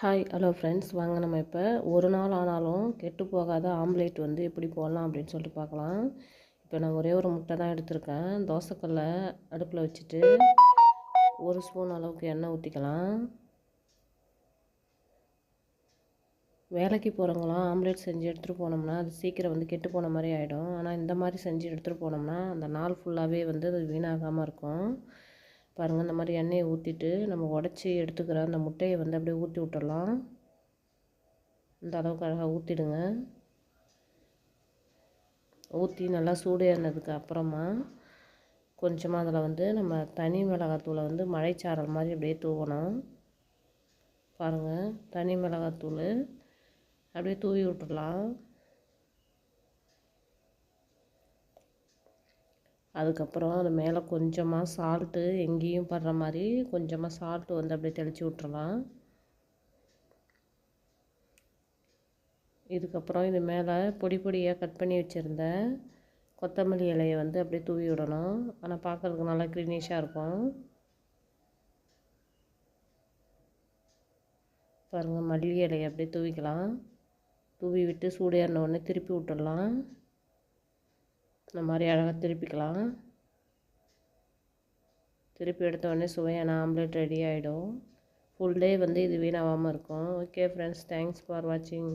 Hi hello friends வாங்க நம்ம இப்போ ஒரு நாள் ஆனாலும் கெட்டு போகாத ஆம்லேட் வந்து எப்படி போடலாம் அப்படின்னு சொல்லிட்டு பார்க்கலாம். இப்போ நான் ஒரே ஒரு முட்டை தான் எடுத்திருக்கேன். தோசைக்கல்லை அடுப்பில் வச்சுட்டு ஒரு ஸ்பூன் அளவுக்கு எண்ணெய் ஊற்றிக்கலாம் வேலைக்கு போகிறவங்களாம் ஆம்லேட் செஞ்சு எடுத்துகிட்டு போனோம்னா அது சீக்கிரம் வந்து கெட்டு போன மாதிரி ஆகிடும் ஆனால் இந்த மாதிரி செஞ்சு எடுத்துகிட்டு போனோம்னா அந்த நாள் ஃபுல்லாகவே வந்து அது வீணாகாமல் இருக்கும். பாருங்கள் இந்த மாதிரி எண்ணெயை ஊற்றிட்டு நம்ம உடச்சி எடுத்துக்கிற அந்த முட்டையை வந்து அப்படியே ஊற்றி விட்டுடலாம் இந்த அளவுக்கு அழகாக ஊற்றிடுங்க ஊற்றி நல்லா சூடு அப்புறமா கொஞ்சமாக அதில் வந்து நம்ம தனி மிளகாத்தூளை வந்து மழைச்சாரல் மாதிரி அப்படியே தூவணும். பாருங்கள் தனி மிளகாத்தூள் அப்படியே தூவி விட்டுடலாம். அதுக்கப்புறம் அது மேலே கொஞ்சமாக சால்ட்டு எங்கேயும் படுற மாதிரி கொஞ்சமாக சால்ட்டு வந்து அப்படியே தெளித்து விட்டுறலாம். இதுக்கப்புறம் இது மேலே பொடி பொடியாக கட் பண்ணி வச்சுருந்த கொத்தமல்லி இலையை வந்து அப்படியே தூவி விடணும். ஆனால் பார்க்குறதுக்கு நல்லா க்ரீனிஷாக இருக்கும். பாருங்கள் மல்லி இலையை அப்படியே தூவிக்கலாம். தூவி விட்டு சூடு உடனே திருப்பி விட்டுடலாம். இந்த மாதிரி அழகாக திருப்பிக்கலாம். திருப்பி எடுத்த உடனே சுவையான ஆம்லேட் ரெடி ஆகிடும் ஃபுல் டே வந்து இது வீணாகாமல் இருக்கும். ஓகே ஃப்ரெண்ட்ஸ் தேங்க்ஸ் ஃபார் வாட்சிங்